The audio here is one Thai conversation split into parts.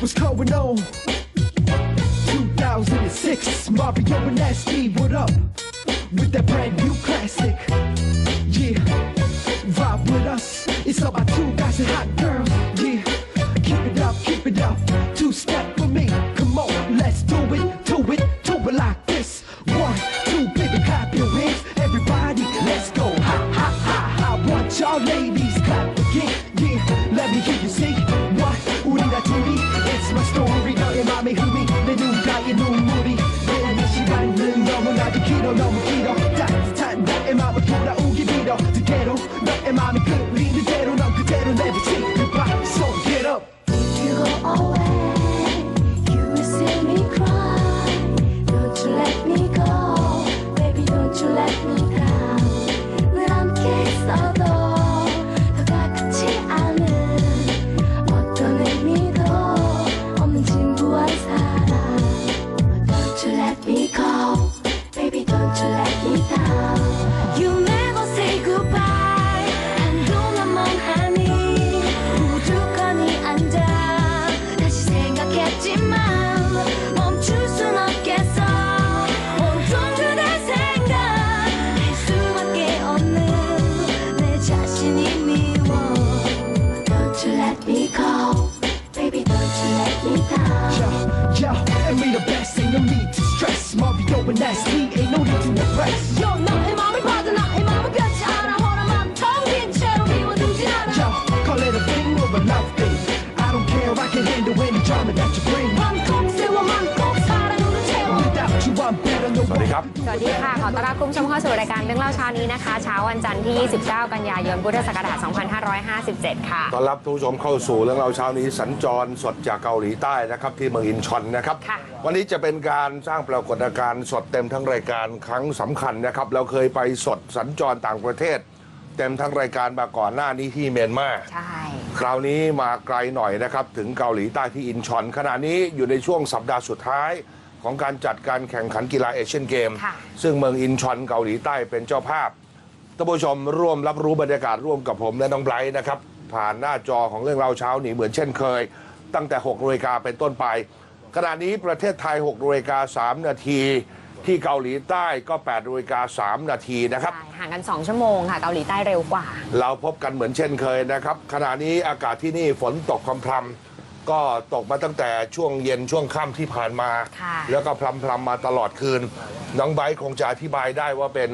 What's going on? 2006, Mario and Nasty, what up? With that brand new classic. Go Baby don't you let me down. Yo, yo, and we the best ain't no need to stress. Mario and Nasty ain't no need to impress สวัสดีครับสวัสดีค่ะ ขอต้อนรับคุณผู้ชมเข้าสู่รายการเรื่องเล่าเช้านี้นะคะ เช้าวันจันทร์ที่ 29 กันยายน พุทธศักราช 2557 ค่ะ ต้อนรับทุกผู้ชมเข้าสู่เรื่องเราเช้านี้สัญจรสดจากเกาหลีใต้นะครับที่เมืองอินชอนนะครับ ค่ะ วันนี้จะเป็นการสร้างปรากฏการณ์สดเต็มทั้งรายการครั้งสำคัญนะครับ เราเคยไปสดสัญจรต่างประเทศ เต็มทั้งรายการมาก่อนหน้านี้ที่เมียนมา ใช่ คราวนี้มาไกลหน่อยนะครับ ถึงเกาหลีใต้ที่อินชอนขณะนี้อยู่ในช่วงสัปดาห์สุดท้าย ของการจัดการแข่งขันกีฬาเอเชียนเกมค่ะซึ่งเมืองอินชอนเกาหลีใต้เป็นเจ้าภาพท่านผู้ชมร่วมรับรู้บรรยากาศร่วมกับผมและน้องไบรท์นะครับ ผ่านหน้าจอของเรื่องเราเช้านี้เหมือนเช่นเคย ตั้งแต่6นาฬิกาเป็นต้นไป ขณะนี้ประเทศไทย6นาฬิกา3นาทีที่เกาหลีใต้ก็8นาฬิกา3นาทีนะครับใช่ห่างกัน 2 ชั่วโมงค่ะ เกาหลีใต้เร็วกว่า เราพบกันเหมือนเช่นเคยนะครับ ขณะนี้อากาศที่นี่ฝนตกพรำๆ ก็ตกมาตั้งแต่ช่วงเย็นช่วงค่ำที่ผ่านมา ค่ะ แล้วก็พรำๆมาตลอดคืน น้องไบร์ทคงจะอธิบายได้ว่าเป็น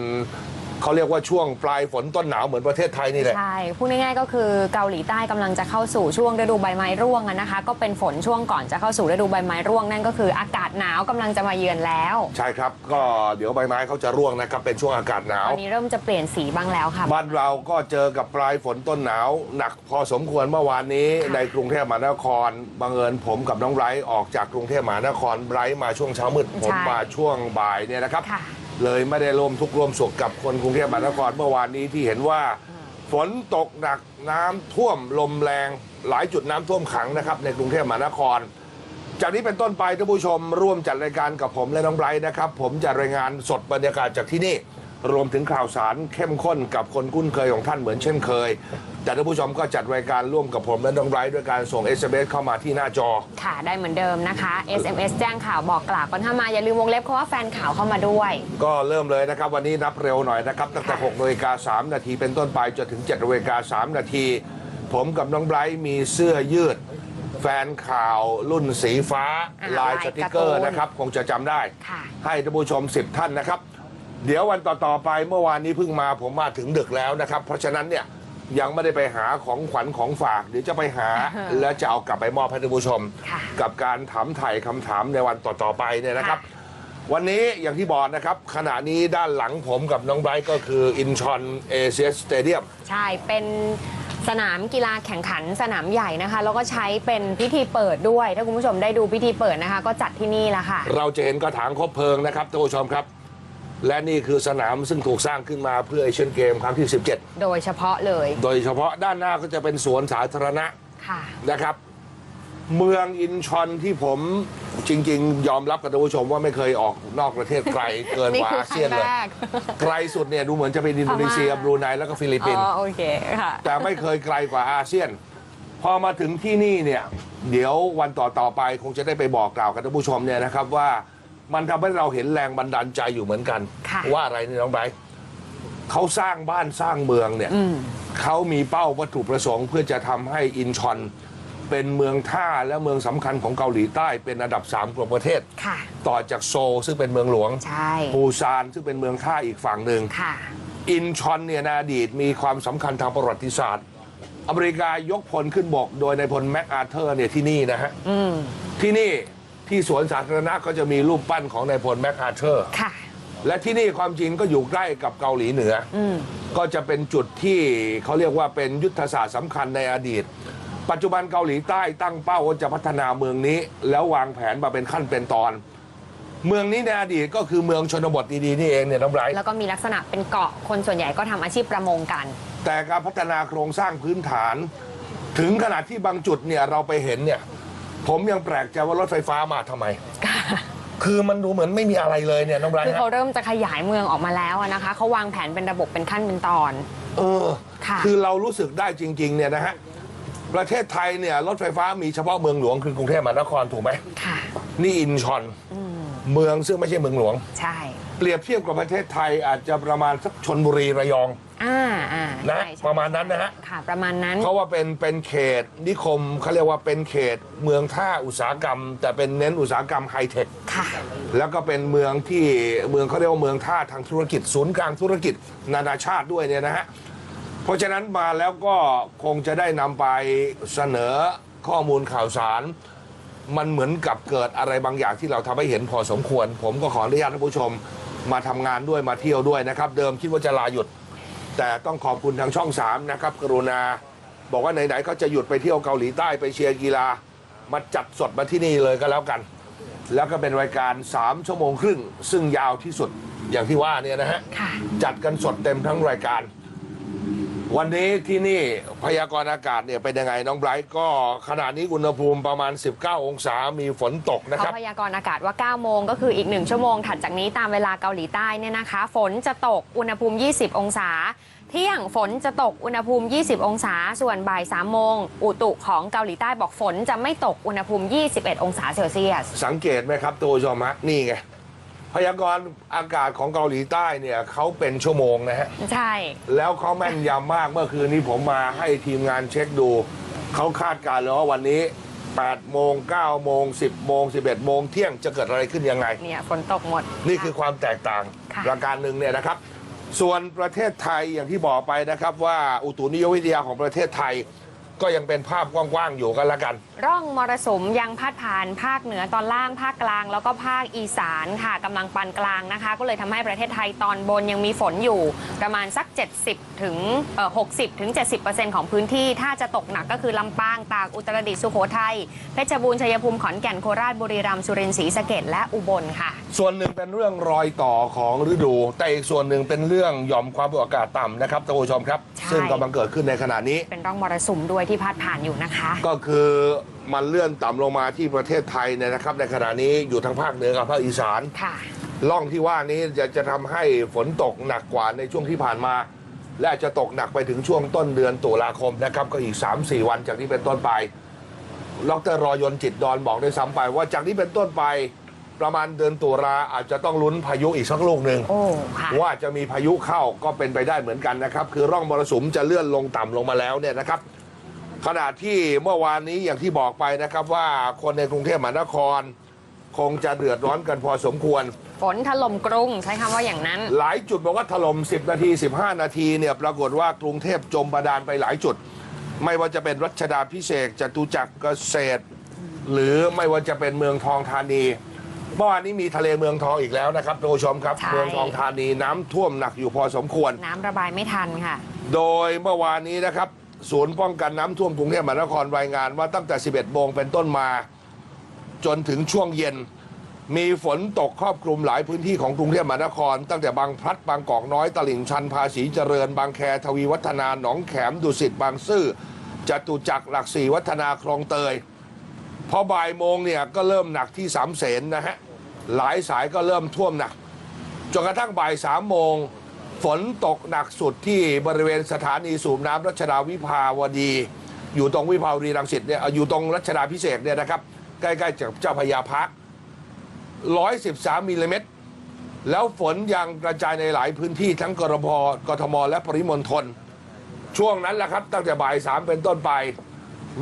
เขาเรียกว่าช่วงปลายฝนต้นหนาวเหมือนประเทศไทยนี่แหละ ใช่ พูดง่ายๆก็คือเกาหลีใต้กำลังจะเข้าสู่ช่วงฤดูใบไม้ร่วงอะนะคะ ก็เป็นฝนช่วงก่อนจะเข้าสู่ฤดูใบไม้ร่วงนั่นก็คืออากาศหนาวกำลังจะมาเยือนแล้วใช่ครับ ก็เดี๋ยวใบไม้เขาจะร่วงนะครับ เป็นช่วงอากาศหนาว ตอนนี้เริ่มจะเปลี่ยนสีบ้างแล้วค่ะ บ้านเราก็เจอกับปลายฝนต้นหนาว หนักพอสมควรเมื่อวานนี้ค่ะ ในกรุงเทพมหานครบังเอิญผมกับน้องไบรท์ออกจากกรุงเทพมหานครไบรท์มาช่วงเช้ามืดผมมาช่วงบ่ายเนี่ยนะครับ ค่ะ เลยไม่ได้ร่วมทุกข์ร่วมสุขกับคนกรุงเทพมหานครเมื่อวานนี้ที่เห็นว่า ฝนตกหนักน้ำท่วมลมแรง หลายจุดน้ำท่วมขังนะครับในกรุงเทพมหานคร จากนี้เป็นต้นไปท่านผู้ชมร่วมจัดรายการกับผมและน้องไบรท์นะครับ ผมจะรายงานสดบรรยากาศจากที่นี่ รวมถึงข่าวสารเข้มข้นกับคนคุ้นเคยของท่านเหมือนเช่นเคย แต่ท่านผู้ชมก็จัดรายการร่วมกับผมและน้องไบรท์ด้วยการส่ง SMS เข้ามาที่หน้าจอ ค่ะ ได้เหมือนเดิมนะคะ SMS แจ้งข่าวบอกกล่าวกันถ้ามา อย่าลืมวงเล็บเพราะว่าแฟนข่าวเข้ามาด้วย ก็เริ่มเลยนะครับ วันนี้นับเร็วหน่อยนะครับ ตั้งแต่6นาฬิกา3นาทีเป็นต้นไปจนถึง7นาฬิกา3นาที ผมกับน้องไบรท์มีเสื้อยืด แฟนข่าวรุ่นสีฟ้า อ่าลายลายสติกเกอร์การ์ตูนนะครับ คงจะจำได้ ค่ะ ให้ท่านผู้ชม 10 ท่านนะครับ เดี๋ยววันต่อๆไปเมื่อวานนี้เพิ่งมาผมมาถึงดึกแล้วนะครับ เพราะฉะนั้นเนี่ยยังไม่ได้ไปหาของขวัญของฝาก เดี๋ยวจะไปหา แล้วจะเอากลับไปมอบให้ท่านผู้ชม ค่ะกับการถามไถ่คำถามในวันต่อๆไปเนี่ยนะครับ วันนี้อย่างที่บอกนะครับ ขณะนี้ด้านหลังผมกับน้องไบรท์ก็คืออินชอนเอเชียสเตเดียม ใช่เป็นสนามกีฬาแข่งขันสนามใหญ่นะคะ แล้วก็ใช้เป็นพิธีเปิดด้วย ถ้าคุณผู้ชมได้ดูพิธีเปิดนะคะ ก็จัดที่นี่แหละค่ะ เราจะเห็นกระถางคบเพลิงนะครับท่านผู้ชมครับ และนี่คือสนามซึ่งถูกสร้างขึ้นมาเพื่อเอเชียนเกมครั้งที่17โดยเฉพาะเลยโดยเฉพาะด้านหน้าก็จะเป็นสวนสาธารณะค่ะ นะครับ เมืองอินชอนที่ผมจริง ๆ ยอมรับกับท่านผู้ชมว่าไม่เคยออกนอกประเทศไกลเกินนี่กว่าคืออาครั้เซียนงเลแรย ก ไกลสุดเนี่ยดูเหมือนจะเป็นอินโดนีเซียพม่า บรูไนแล้วก็ฟิลิปอ๋ปินส์ อโอเคค่ะ แต่ไม่เคยไกลกว่าอาเซียน พอมาถึงที่นี่เนี่ย เดี๋ยววันต่อต่อๆไปคงจะได้ไปบอกกล่าวกับท่านผู้ชมเนี่ยนะครับว่า มันทำให้เราเห็นแรงบันดาลใจอยู่เหมือนกัน ค่ะ ว่าอะไรนี่น้องไบร์ทเขาสร้างบ้านสร้างเมืองเนี่ยเขามีเป้าวัตถุประสงค์เพื่อจะทำให้อินชอน เป็นเมืองท่าและเมืองสำคัญของเกาหลีใต้เป็นอันดับสามของประเทศ ค่ะ ต่อจากโซลซึ่งเป็นเมืองหลวงใช่ ปูซานซึ่งเป็นเมืองท่าอีกฝั่งหนึ่ง ค่ะ อินชอนเนี่ยในอดีตมีความสำคัญทางประวัติศาสตร์ อเมริกายกพลขึ้นบกโดยในายพลแมคอาร์เธอร์เนี่ยที่นี่นะฮะที่นี่ ที่สวนสาธารณะก็จะมีรูปปั้นของนายพลแมคอาร์เธอร์ ค่ะ และที่นี่ความจริงก็อยู่ใกล้กับเกาหลีเหนืออก็จะเป็นจุดที่เขาเรียกว่าเป็นยุทธศาสตร์สำคัญในอดีต ปัจจุบันเกาหลีใต้ตั้งเป้าว่าจะพัฒนาเมืองนี้ แล้ววางแผนมาเป็นขั้นเป็นตอน เมืองนี้ในอดีตก็คือเมืองชนบทดีๆนี่เองเนี่ยน้ำไร แล้วก็มีลักษณะเป็นเกาะคนส่วนใหญ่ก็ทำอาชีพประมงกัน แต่การพัฒนาโครงสร้างพื้นฐาน ถึงขนาดที่บางจุดเนี่ยเราไปเห็นเนี่ย ผมยังแปลกใจว่ารถไฟฟ้ามาทำไมคือมันดูเหมือนไม่มีอะไรเลยเนี่ยน้องไบรคือท์เขาฮะเริ่มจะขยายเมืองออกมาแล้วอะนะคะเขาวางแผนเป็นระบบเป็นขั้นเป็นตอน เออค่ะคือเรารู้สึกได้จริง ๆ เนี่ยนะฮะประเทศไทยเนี่ยรถไฟฟ้ามีเฉพาะเมืองหลวงคือกรุงเทพมหานครถูกไหมค่ะ นี่อินชอนเมืองซึ่งไม่ใช่เมืองหลวง ใช่ เปรียบเทียบกับประเทศไทยอาจจะประมาณสักชนบุรีระยองอ่าอ่านะใช่ใช่ประมาณนั้นนะฮะค่ะ ประมาณนั้น เพราะว่าเป็นเป็นเขตนิคมเขาเรียกว่าเป็นเขตเมืองท่าอุตสาหกรรม แต่เป็นเน้นอุตสาหกรรมไฮเทค ค่ะ แล้วก็เป็นเมืองที่เมืองเขาเรียกว่าเมืองท่าทางธุรกิจ ศูนย์กลางธุรกิจ นานาชาติด้วยเนี่ยนะฮะ เพราะฉะนั้นมาแล้วก็คงจะได้นำไปเสนอข้อมูลข่าวสาร มันเหมือนกับเกิดอะไรบางอย่างที่เราทำให้เห็นพอสมควร ผมก็ขออนุญาตท่านผู้ชม มาทำงานด้วยมาเที่ยวด้วยนะครับ เดิมคิดว่าจะลาหยุด แต่ต้องขอบคุณทางช่อง 3 นะครับ กรุณา บอกว่าไหนๆก็จะหยุดไปเที่ยวเกาหลีใต้ไปเชียร์กีฬา มาจัดสดมาที่นี่เลยก็แล้วกัน แล้วก็เป็นรายการ 3 ชั่วโมงครึ่ง ซึ่งยาวที่สุดอย่างที่ว่าเนี่ยนะฮะ ค่ะ จัดกันสดเต็มทั้งรายการ วันนี้ที่นี่พยากรณ์อากาศเนี่ยเป็นยังไงน้องไบรท์ก็ขณะนี้อุณหภูมิประมาณ 19 องศา มีฝนตกนะคเขารับพยากรณ์อากาศว่า 9 โมงก็คืออีก 1 ชั่วโมงถัดจากนี้ตามเวลาเกาหลีใต้เนี่ยนะคะ ฝนจะตกอุณหภูมิ 20 องศา เที่ยงฝนจะตกอุณหภูมิ 20 องศา ส่วนบ่าย 3 โมง อุตุของเกาหลีใต้บอกฝนจะไม่ตกอุณหภูมิ 21 องศาเซลเซียส สังเกตไหมครับตัวผู้ชมฮะนี่ไง พยากรณ์อากาศของเกาหลีใต้เนี่ยเขาเป็นชั่วโมงนะฮะ ใช่ แล้วเขาแม่นยำมากเมื่อคืนนี้ผมมาให้ทีมงานเช็คดู เขาคาดการณ์เลยว่าวันนี้ 8 โมง 9 โมง 10 โมง 11 โมงเที่ยงจะเกิดอะไรขึ้นยังไง เนี่ยฝนตกหมด นี่คือความแตกต่างค่ะ ประการหนึ่งเนี่ยนะครับ ส่วนประเทศไทยอย่างที่บอกไปนะครับว่าอุตุนิยมวิทยาของประเทศไทย ก็ยังเป็นภาพกว้างๆอยู่กันละกัน ร่องมรสุมยังพาดผ่านภาคเหนือตอนล่างภาคกลาง แล้วก็ภาคอีสานค่ะกำลังปานกลางนะคะ ก็เลยทำให้ประเทศไทยตอนบนยังมีฝนอยู่ ประมาณสัก 70ถึงเอ่อ60ถึง70%ของพื้นที่ ถ้าจะตกหนักก็คือลำปางตากอุตรดิตถ์สุโขทัยเพชรบูรณ์ชัยภูมิขอนแก่นโคราชบุรีรัมย์สุรินทร์ศรีสะเกษและอุบลค่ะ ส่วนหนึ่งเป็นเรื่องรอยต่อของฤดู แต่อีกส่วนหนึ่งเป็นเรื่องหย่อมความกดอากาศต่ำนะครับท่านผู้ชมครับ ใช่ ซึ่งกำลังเกิดขึ้นในขณะนี้ เป็นร่องมรสุมด้วยที่พาดผ่านอยู่นะคะ ก็คือมันเลื่อนต่ำลงมาที่ประเทศไทยเนี่ยนะครับ ในขณะนี้อยู่ทางภาคเหนือกับภาคอีสานค่ะล่องที่ว่านี้จะจะทำให้ฝนตกหนักกว่าในช่วงที่ผ่านมา และอาจจะตกหนักไปถึงช่วงต้นเดือนตุลาคมนะครับ ก็อีก 3-4 วันจากนี้เป็นต้นไปดรรอยนต์จิตดอนบอกด้วยซ้ำไป ว่าจากนี้เป็นต้นไปประมาณเดือนตุลาอาจจะต้องลุ้นพายุอีกสักลูกหนึ่งโอ้ค่ะว่าจะมีพายุเข้าก็เป็นไปได้เหมือนกันนะครับ คือร่องมรสุมจะเลื่อนลงต่ำลงมาแล้วเนี่ยนะครับ ขณะที่เมื่อวานนี้อย่างที่บอกไปนะครับว่าคนในกรุงเทพมหานคร คงจะเดือดร้อนกันพอสมควร ฝนถล่มกรุงใช้คำว่าอย่างนั้น หลายจุดบอกว่าถล่ม 10 นาที 15 นาทีเนี่ยปรากฏว่ากรุงเทพจมบาดาลไปหลายจุด ไม่ว่าจะเป็นรัชดาพิเศษกจตุจักรเกษตร หรือไม่ว่าจะเป็นเมืองทองธานีเมื่อวานนี้มีทะเลเมืองทองอีกแล้วนะครับท่านผู้ชมครับ ใช่ เมืองทองธานีน้ำท่วมหนักอยู่พอสมควร น้ำระบายไม่ทันค่ะ โดยเมื่อวานนี้นะครับ ศูนย์ป้องกันน้ำท่วมกรุงเทพมหานครรายงานว่าตั้งแต่ 11 โมงเป็นต้นมา จนถึงช่วงเย็น มีฝนตกครอบคลุมหลายพื้นที่ของกรุงเทพมหานคร ตั้งแต่บางพลัดบางกอกน้อยตลิ่งชันภาษีเจริญ บางแคทวีวัฒนาหนองแขมดุสิตบางซื่อจตุจักรหลักสี่วัฒนาคลองเตยพอบ่ายโมงเนี่ยก็เริ่มหนักที่สามเสนนะฮะหลายสายก็เริ่มท่วมหนักจนกระทั่งบ่ายสามโมง ฝนตกหนักสุดที่บริเวณสถานีสูบน้ำรัชดาวิภาวดี อยู่ตรงวิภาวดีรังสิตเนี่ยอยู่ตรงรัชดาพิเศษเนี่ยนะครับ ใกล้ๆกับเจ้าพระยาพัก 113มิลลิเมตร แล้วฝนยังกระจายในหลายพื้นที่ทั้งกรพกทมและปริมณฑลช่วงนั้นแหละครับตั้งแต่บ่ายสามเป็นต้นไป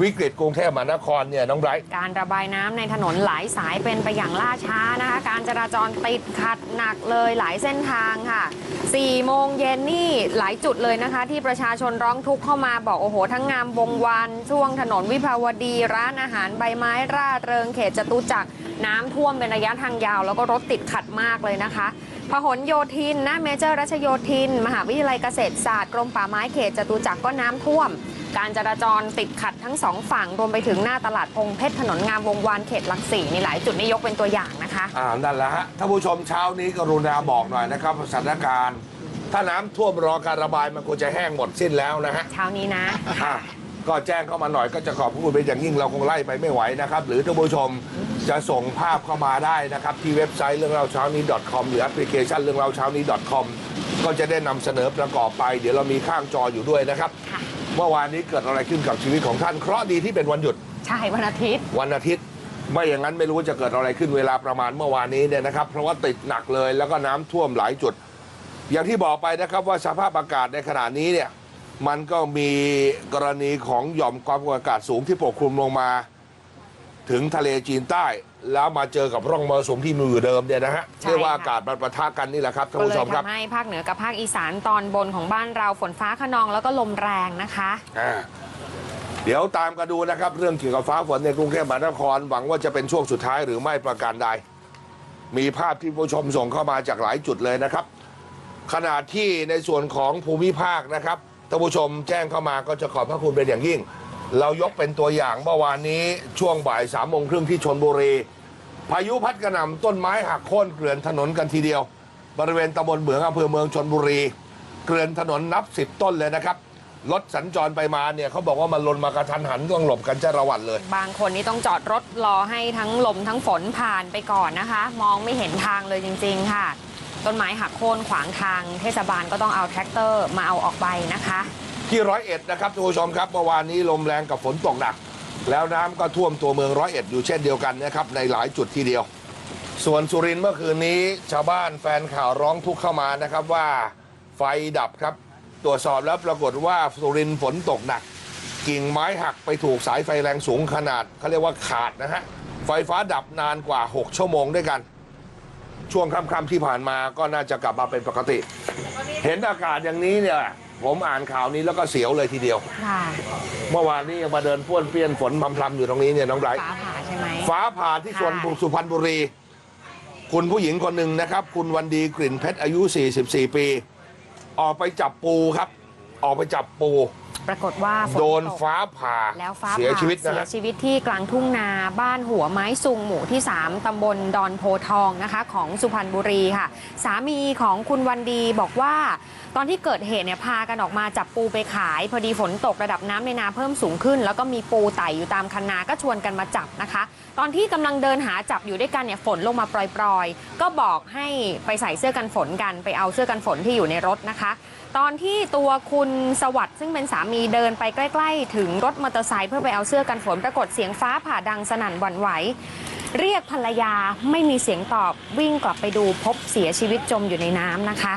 วิกฤตกรุงเทพมหานครเนี่ยน้องไบรท์การระบายน้ำในถนนหลายสายเป็นไปอย่างล่าช้านะคะ การจราจรติดขัดหนักเลยหลายเส้นทางค่ะ4โมงเย็นนี่หลายจุดเลยนะคะ ที่ประชาชนร้องทุกข์เข้ามาบอกโอ้โห ทั้งงามวงวานช่วงถนนวิภาวดี ร้านอาหารใบไม้ราดเริงเขตจตุจักรน้ำท่วมเป็นระยะทางยาว แล้วก็รถติดขัดมากเลยนะคะพหลโยธินหน้าเมเจอร์รัชโยธิน มหาวิทยาลัยเกษตรศาสตร์กรมป่าไม้เขตจตุจักรก็น้ำท่วม การจราจรติดขัดทั้งสองฝั่งรวมไปถึงหน้าตลาดพงเพชรถนนงามวงวานเขตหลักสี่นี่หลายจุดนี่ยกเป็นตัวอย่างนะคะอ่านั่นแหละฮะท่านผู้ชมเช้านี้กรุณาบอกหน่อยนะครับสถานการณ์ ถ้าน้ำท่วมรอการระบายมันควรจะแห้งหมดสิ้นแล้วนะฮะ เช้านี้นะ อะก็แจ้งเข้ามาหน่อยก็จะขอบคุณเป็นอย่างยิ่งเราคงไล่ไปไม่ไหวนะครับ หรือท่านผู้ชมจะส่งภาพเข้ามาได้นะครับ ที่เว็บไซต์เรื่องเราเช้านี้ .com หรือแอปพลิเคชันเรื่องเราเช้านี้ .com ก็จะได้นำเสนอประกอบไป เดี๋ยวเรามีข้างจออยู่ด้วยนะครับ ค่ะ เมื่อวานนี้เกิดอะไรขึ้นกับชีวิตของท่านเคราะห์ดีที่เป็นวันหยุด ใช่วันอาทิตย์ วันอาทิตย์ ไม่อย่างนั้นไม่รู้จะเกิดอะไรขึ้นเวลาประมาณเมื่อวานนี้เนี่ยนะครับเพราะว่าติดหนักเลยแล้วก็น้ำท่วมหลายจุด อย่างที่บอกไปนะครับว่าสภาพอากาศในขณะนี้เนี่ยมันก็มีกรณีของหย่อมความกดอากาศสูงที่ปกคลุมลงมา ถึงทะเลจีนใต้ แล้วมาเจอกับร่องมรสุมที่มีอยู่เดิมเนี่ยนะฮะใช่เรียกว่าค่ะอากาศมันปะทะกันนี่แหละครับท่านก็เลผู้ชยมครับทำให้ภาคเหนือกับภาคอีสานตอนบนของบ้านเราฝนฟ้าขนองแล้วก็ลมแรงนะคะ อ่าเดี๋ยวตามกันดูนะครับ เรื่องเกี่ยวกับฟ้าฝนในกรุงเทพมหานครหวังว่าจะเป็นช่วงสุดท้ายหรือไม่ประการใด มีภาพที่ผู้ชมส่งเข้ามาจากหลายจุดเลยนะครับ ขณะที่ในส่วนของภูมิภาคนะครับท่านผู้ชมแจ้งเข้ามาก็จะขอบพระคุณเป็นอย่างยิ่ง เรายกเป็นตัวอย่างเมื่อวานนี้ช่วงบ่ายสามโมงครึ่งที่ชนบุรี พายุพัดกระหน่ำต้นไม้หักโค่นเกลื่อนถนนกันทีเดียว บริเวณตำบลเหมืองอำเภอเมืองชนบุรี เกลื่อนถนนนับสิบต้นเลยนะครับรถสัญจรไปมาเนี่ยเขาบอกว่ามันลนมากระทันหันต้องหลบกันจ้าระวันเลย บางคนนี่ต้องจอดรถรอให้ทั้งลมทั้งฝนผ่านไปก่อนนะคะ มองไม่เห็นทางเลยจริง ๆ ค่ะ ต้นไม้หักโค่นขวางทาง เทศบาลก็ต้องเอาแทรกเตอร์มาเอาออกไปนะคะ ที่ร้อยเอ็ดนะครับท่านผู้ชมครับเมื่อวานนี้ลมแรงกับฝนตกหนัก แล้วน้ำก็ท่วมตัวเมืองร้อยเอ็ดอยู่เช่นเดียวกันนะครับในหลายจุดทีเดียว ส่วนสุรินทร์เมื่อคืนนี้ชาวบ้านแฟนข่าวร้องทุกข์เข้ามานะครับว่าไฟดับครับ ตรวจสอบแล้วปรากฏว่าสุรินทร์ฝนตกหนัก กิ่งไม้หักไปถูกสายไฟแรงสูงขนาดเขาเรียกว่าขาดนะฮะไฟฟ้าดับนานกว่า 6 ชั่วโมงด้วยกัน ช่วงค่ำๆที่ผ่านมาก็น่าจะกลับมาเป็นปกติ เห็นอากาศอย่างนี้เนี่ย ผมอ่านข่าวนี้แล้วก็เสียวเลยทีเดียว ค่ะเมื่อวานนี้ยังมาเดินป้วนเปี้ยนฝนพรำๆอยู่ตรงนี้เนี่ยน้องไบรท์ฟ้าผ่าใช่ไหม ฟ้าผ่าที่สวนค่ะ สุพรรณบุรี คุณผู้หญิงคนหนึ่งนะครับ คุณวันดีกลิ่นเพชรอายุ 44 ปี ออกไปจับปูครับ ออกไปจับปู ปรากฏว่าฝนโดนตก ฟ้าผ่าแล้วฟ้าเสียผ่าชีวิตนะเสียฮะ ชีวิตที่กลางทุ่งนาบ้านหัวไม้ซุงหมู่ที่ 3 ตำบลดอนโพทองนะคะ ของสุพรรณบุรีค่ะ สามีของคุณวันดีบอกว่า ตอนที่เกิดเหตุเนี่ยพากันออกมาจับปูไปขาย พอดีฝนตกระดับน้ำในนาเพิ่มสูงขึ้น แล้วก็มีปูไต่อยู่ตามคันนาก็ชวนกันมาจับนะคะ ตอนที่กำลังเดินหาจับอยู่ด้วยกันเนี่ยฝนลงมาปล่อยๆ ก็บอกให้ไปใส่เสื้อกันฝนกันไปเอาเสื้อกันฝนที่อยู่ในรถนะคะ ตอนที่ตัวคุณสวัสด์ซึ่งเป็นสามีเดินไปใกล้ ๆ ถึงรถมอเตอร์ไซค์เพื่อไปเอาเสื้อกันฝนปรากฏเสียงฟ้าผ่าดังสนั่นหวั่นไหว เรียกภรรยาไม่มีเสียงตอบวิ่งกลับไปดูพบเสียชีวิตจมอยู่ในน้ำนะคะ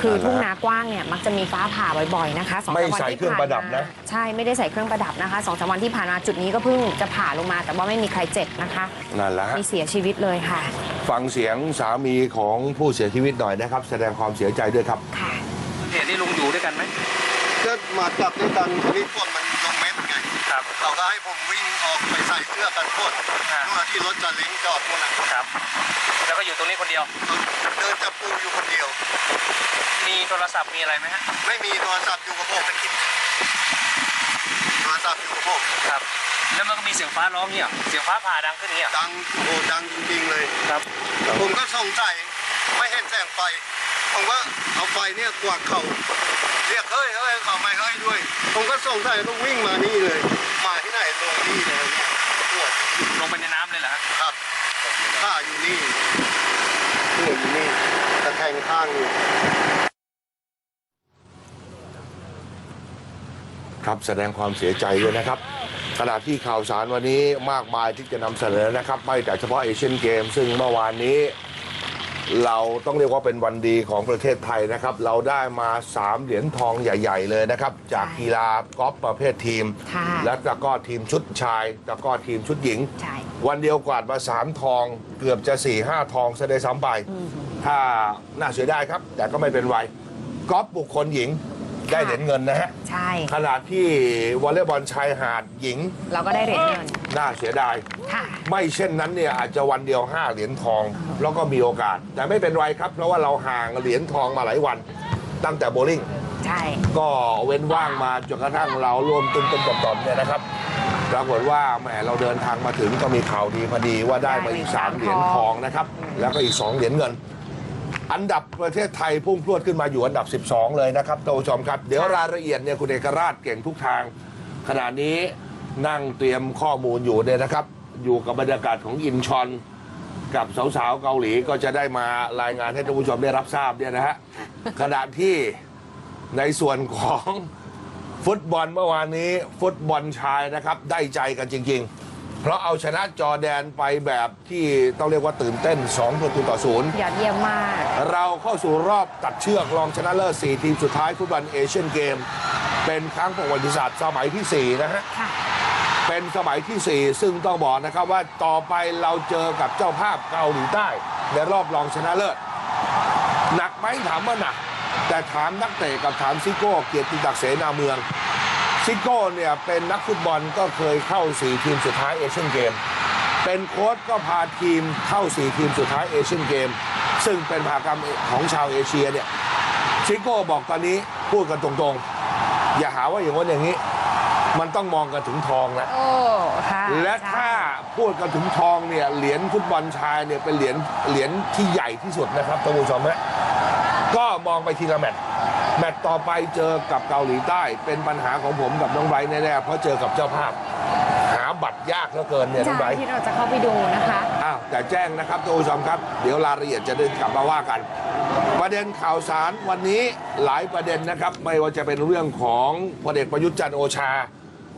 คือทุ่งนากว้างเนี่ยมักจะมีฟ้าผ่าบ่อยๆนะคะสองไม่สามวันใส่ที่เครื่องผ่านประดับมานะใช่ไม่ได้ใส่เครื่องประดับนะคะสองสามวันที่ผ่านมาจุดนี้ก็เพิ่งจะผ่าลงมา แต่ว่าไม่มีใครเจ็บนะคะนั่นแหละฮะมีเสียชีวิตเลยค่ะ ฟังเสียงสามีของผู้เสียชีวิตหน่อยนะครับ แสดงความเสียใจด้วยครับค่ะ เหตุที่ลุงอยู่ด้วยกันไหมก็มาจับด้วยกันทีนี้ฝนมันลงเม็ดไงครับเขาก็ให้ผมวิ่งออกไปใส่เสื้อกันฝนอ่านู่นที่รถจะเล้งจอดนู่นนะครับ แล้วก็อยู่ตรงนี้คนเดียว เดินจับปูอยู่คนเดียว มีโทรศัพท์มีอะไรไหมฮะ ไม่มีโทรศัพท์อยู่กับผมโทรศัพท์อยู่กับผมครับแล้วมันก็มีเสียงฟ้าร้องเนี่ยเสียงฟ้าผ่าดังขึ้นเนี่ยดังโอ้ดังจริงๆเลยครับ ผมก็สงสัยไม่เห็นแสงไฟ ผมก็เอาไฟเนี่ยกวาดเขาเรียกเฮ้ยเฮ้ยเขาไม่เฮ้ยด้วย ผมก็สงสัยต้องวิ่งมานี่เลย มาที่ไหนลงนี่เลยเนี่ยปวดลงไปในน้ำเลยเหรอฮะครับข้าอยู่นี่หัวอยู่นี่ตะแคงข้างอยู่ครับแสดงความเสียใจด้วยนะครับขณะที่ข่าวสารวันนี้มากมายที่จะนำเสนอนะครับ ไม่แต่เฉพาะเอเชียนเกม ซึ่งเมื่อวานนี้ เราต้องเรียกว่าเป็นวันดีของประเทศไทยนะครับ เราได้มา 3 เหรียญทองใหญ่ ๆ เลยนะครับ จากกีฬากอล์ฟประเภททีม ค่ะ และตะกร้อทีมชุดชายตะกร้อทีมชุดหญิง ใช่ วันเดียวกวาดมา 3 ทองเกือบจะ4 5ทองซะได้วยซ้ำไป ถ้าน่าเสียดายครับ แต่ก็ไม่เป็นไรกอล์ฟบุคคลหญิง ได้เหรียญเงินนะฮะใช่ขณะที่วอลเลย์บอลชายหาดหญิง เราก็ได้เหรียญเงิน น่าเสียดาย ค่ะ ไม่เช่นนั้นเนี่ยอาจจะวันเดียว 5 เหรียญทอง แล้วก็มีโอกาส แต่ไม่เป็นไรครับ เพราะว่าเราห่างเหรียญทองมาหลายวัน ตั้งแต่โบลิ่ง ใช่ ก็เว้นว่างมาจนกระทั่งเรารวมตุ้มตุ้มต่อมๆเนี่ยนะครับ ปรากฏว่าแหมเราเดินทางมาถึงก็มีข่าวดีพอดีว่าได้มาอีก3เหรียญทองนะครับ แล้วก็อีก2เหรียญเงิน อันดับประเทศไทยพุ่งพรวดขึ้นมาอยู่อันดับ 12 เลยนะครับท่านผู้ชมครับ เดี๋ยวรายละเอียดเนี่ยคุณเอกราชเก่งทุกทาง ขณะนี้นั่งเตรียมข้อมูลอยู่เนี่ยนะครับ อยู่กับบรรยากาศของอินชอน กับสาวๆเกาหลีก็จะได้มารายงานให้ท่านผู้ชมได้รับทราบเนี่ยนะฮะขณะที่ในส่วนของฟุตบอลเมื่อวานนี้ ฟุตบอลชายนะครับ ได้ใจกันจริง ๆ เพราะเอาชนะจอร์แดนไปแบบที่ต้องเรียกว่าตื่นเต้น2ประตูต่อศูนย์ยอดเยี่ยมมาก เราเข้าสู่รอบตัดเชือกรองชนะเลิศ4ทีมสุดท้ายฟุตบอลเอเชียนเกม เป็นครั้งประวัติศาสตร์สมัยที่ 4 นะฮะค่ะเป็นสมัยที่ 4 ซึ่งต้องบอกนะครับว่าต่อไปเราเจอกับเจ้าภาพเกาหลีใต้ในรอบรองชนะเลิศ หนักไหมถามว่าหนัก แต่ถามนักเตะกับถามซิโก้เกียรติศักดิ์เสนาเมือง ซิโก้เนี่ยเป็นนักฟุตบอลก็เคยเข้า4ทีมสุดท้ายเอเชียนเกม เป็นโค้ชก็พาทีมเข้า4ทีมสุดท้ายเอเชียนเกม ซึ่งเป็นมหากรรมของชาวเอเชียเนี่ยซิโก้บอกตอนนี้พูดกันตรงๆ อย่าหาว่าอย่างว่าอย่างนี้ มันต้องมองกันถึงทองนะโอ้ค่ะและใช่ถ้าพูดกันถึงทองเนี่ยเหรียญฟุตบอลชายเนี่ยเป็นเหรียญเหรียญที่ใหญ่ที่สุดนะครับท่านผู้ชมฮะก็มองไปทีละแมตช์ แมตช์ต่อไปเจอกับเกาหลีใต้ เป็นปัญหาของผมกับน้องไบรท์แน่ๆเพราะเจอกับเจ้าภาพ หาบัตรยากเหลือเกินเนี่ยน้องไบรใช่ท์ที่เราจะเข้าไปดูนะคะ อ้าวแต่แจ้งนะครับท่านผู้ชมครับ เดี๋ยวรายละเอียดจะได้กลับมาว่ากัน ประเด็นข่าวสารวันนี้หลายประเด็นนะครับ ไม่ว่าจะเป็นเรื่องของพลเอกประยุทธ์จันทร์โอชา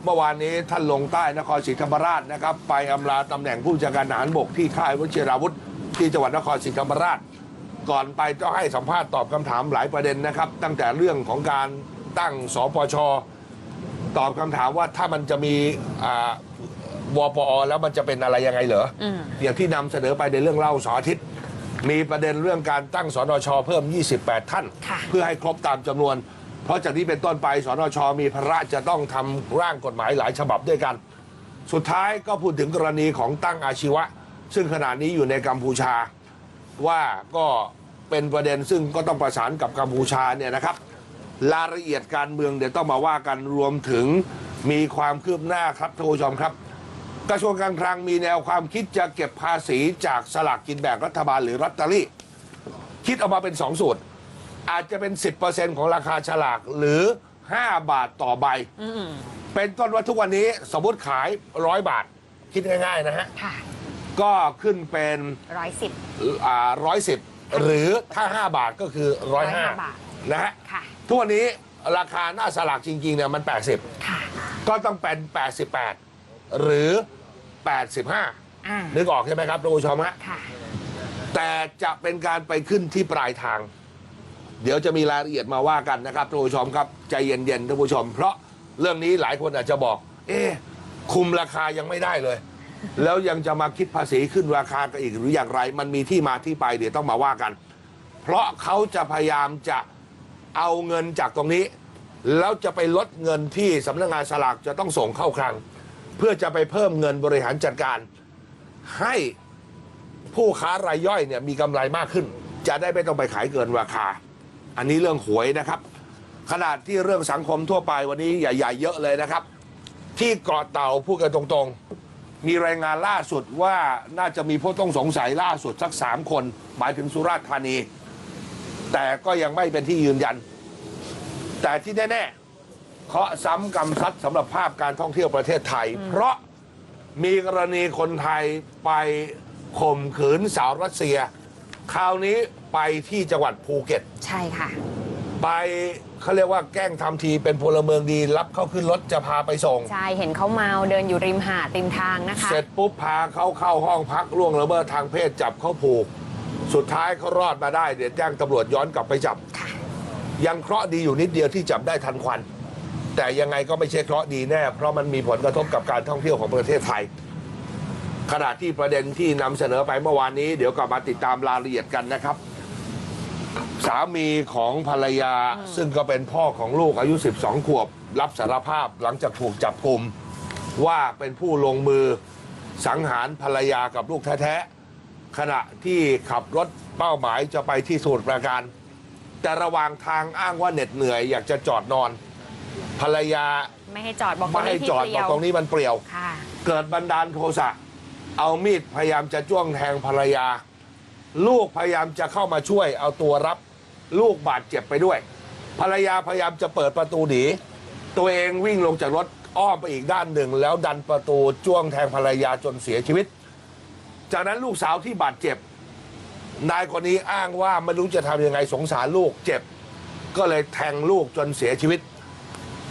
เมื่อวานนี้ท่านลงใต้นครศรีธรรมราชนะครับ ไปอำลาตำแหน่งผู้จัดการทหารบกที่ค่ายวชิราวุธที่จังหวัดนครศรีธรรมราช ก่อนไปก็ให้สัมภาษณ์ตอบคำถามหลายประเด็นนะครับ ตั้งแต่เรื่องของการตั้งสปชตอบคำถามว่าถ้ามันจะมีอ่าวปอแล้วมันจะเป็นอะไรยังไงเหรออมอย่างที่นำเสนอไปในเรื่องเล่าเสาร์อาทิตย์มีประเด็นเรื่องการตั้งสนชเพิ่ม 28 ท่านค่ะเพื่อให้ครบตามจำนวน เพราะจากนี้เป็นต้นไปสนชมีภาระจะต้องทำร่างกฎหมายหลายฉบับด้วยกัน สุดท้ายก็พูดถึงกรณีของตั้งอาชีวะ ซึ่งขณะนี้อยู่ในกัมพูชา ว่าก็เป็นประเด็นซึ่งก็ต้องประสานกับกัมพูชาเนี่ยนะครับรายละเอียดการเมืองเดี๋ยวต้องมาว่ากันรวมถึงมีความคืบหน้าครับท่านผู้ชมครับ กระทรวงการคลังมีแนวความคิดจะเก็บภาษีจากสลากกินแบ่งรัฐบาลหรือรัตเตอรี่ คิดออกมาเป็นสองสูตร อาจจะเป็น 10%ของราคาฉลากหรือ 5 บาทต่อใบ อืมเป็นต้นว่าทุกวันนี้สมมติขายร้อยบาท คิดง่ายๆนะฮะ ค่ะ ก็ขึ้นเป็นร้อยสิบ ร้อยสิบหรือถ้า 5 บาทก็คือร้อยห้าบาทนะฮะค่ะ ทุกวันนี้ราคาหน้าสลากจริงๆเนี่ยมัน80ค่ะก็ต้องเป็น 88 หรือ 85 อ่า นึกออกใช่ไหมครับท่านผู้ชมฮะ ค่ะ แต่จะเป็นการไปขึ้นที่ปลายทาง เดี๋ยวจะมีรายละเอียดมาว่ากันนะครับท่านผู้ชมครับใจเย็นๆท่านผู้ชม เพราะเรื่องนี้หลายคนอาจจะบอก เอ๊ะคุมราคายังไม่ได้เลย แล้วยังจะมาคิดภาษีขึ้นราคากันอีกหรืออย่างไร มันมีที่มาที่ไปเดี๋ยวต้องมาว่ากัน เพราะเขาจะพยายามจะเอาเงินจากตรงนี้ แล้วจะไปลดเงินที่สำนักงานสลากจะต้องส่งเข้าคลัง เพื่อจะไปเพิ่มเงินบริหารจัดการ ให้ผู้ค้ารายย่อยเนี่ยมีกำไรมากขึ้น จะได้ไม่ต้องไปขายเกินราคา อันนี้เรื่องหวยนะครับ ขนาดที่เรื่องสังคมทั่วไปวันนี้ใหญ่ ๆ เยอะเลยนะครับ ที่เกาะเต่าพูดกันตรงๆ มีรายงานล่าสุดว่าน่าจะมีผู้ต้องสงสัยล่าสุดสักสามคน หมายถึงสุราษฎร์ธานี แต่ก็ยังไม่เป็นที่ยืนยัน แต่ที่แน่ๆเคาะซ้ำกำซัดสำหรับภาพการท่องเที่ยวประเทศไทย เพราะมีกรณีคนไทยไปข่มขืนสาวรัสเซีย คราวนี้ไปที่จังหวัดภูเก็ต ใช่ค่ะ ไป เขาเรียกว่าแกล้งทำทีเป็นพลเมืองดี รับเขาขึ้นรถจะพาไปส่ง ใช่เห็นเขาเมาเดินอยู่ริมหาดริมทางนะคะ เสร็จปุ๊บพาเขาเข้าห้องพักล่วงละเมิดทางเพศจับเขาผูก สุดท้ายเขารอดมาได้ เดี๋ยวแจ้งตำรวจย้อนกลับไปจับค่ะยังเคราะห์ดีอยู่นิดเดียวที่จับได้ทันควัน แต่ยังไงก็ไม่ใช่เคราะห์ดีแน่ เพราะมันมีผลกระทบกับการท่องเที่ยวของประเทศไทย ขณะที่ประเด็นที่นำเสนอไปเมื่อวานนี้ เดี๋ยวกลับมาติดตามรายละเอียดกันนะครับ สามีของภรรยา ซึ่งก็เป็นพ่อของลูกอายุ 12 ขวบ รับสารภาพหลังจากถูกจับกลุ่มว่าเป็นผู้ลงมือสังหารภรรยากับลูกแท้ๆขณะที่ขับรถเป้าหมายจะไปที่สมุทรปราการ แต่ระหว่างทางอ้างว่าเหน็ดเหนื่อยอยากจะจอดนอน ภรรยาไม่ให้จอดบอกตรไม่งให้นี้ที่จอดเปบลี่อกยวตรงนี้มันเปลี่ยวค่ะเกิดบันดาลโทสะเอามีดพยายามจะจ้วงแทงภรรยา ลูกพยายามจะเข้ามาช่วยเอาตัวรับ ลูกบาดเจ็บไปด้วย ภรรยาพยายามจะเปิดประตูหนีตัวเองวิ่งลงจากรถอ้อมไปอีกด้านหนึ่ง แล้วดันประตูจ้วงแทงภรรยาจนเสียชีวิต จากนั้นลูกสาวที่บาดเจ็บ นายคนนี้อ้างว่าไม่รู้จะทำยังไงสงสารลูกเจ็บ ก็เลยแทงลูกจนเสียชีวิต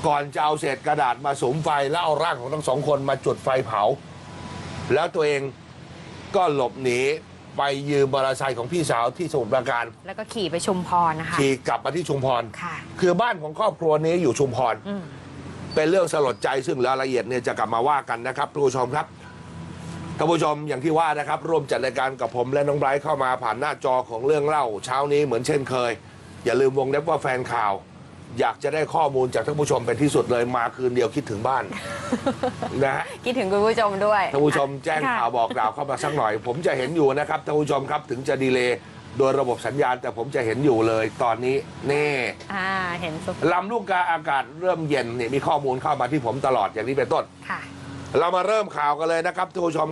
ก่อนจะเอาเศษกระดาษมาสุมไฟแล้วเอาร่างของทั้งสองคนมาจุดไฟเผา แล้วตัวเองก็หลบหนี ไปยืมมอเตอร์ไซค์ของพี่สาวที่สมุทรปราการแล้วก็ขี่ไปชุมพรนะคะ ขี่กลับมาที่ชุมพร ค่ะ คือบ้านของครอบครัวนี้อยู่ชุมพร อืม เป็นเรื่องสลดใจซึ่งรายละเอียดเนี่ยจะกลับมาว่ากันนะครับท่านผู้ชมครับท่านผู้ชมอย่างที่ว่านะครับ ร่วมจัดรายการกับผมและน้องไบรท์เข้ามาผ่านหน้าจอของเรื่องเล่า เช้านี้เหมือนเช่นเคย อย่าลืมวงเล็บว่าแฟนข่าว อยากจะได้ข้อมูลจากท่านผู้ชมเป็นที่สุดเลยมาคืนเดียวคิดถึงบ้าน นะฮะคิดถึงคุณผู้ชมด้วยท่านผู้ชมแจ้งค่ะข่าวบอกกล่าวเข้ามาสักหน่อย ผมจะเห็นอยู่นะครับท่านผู้ชมครับถึงจะดีเลย์โดยระบบสัญญาณ แต่ผมจะเห็นอยู่เลยตอนนี้นี่อ่าเห็นสุดลำลูกกาอากาศเริ่มเย็นเนี่ยมีข้อมูลเข้ามาที่ผมตลอดอย่างนี้เป็นต้นค่ะ เรามาเริ่มข่าวกันเลยนะครับท่านผู้ชม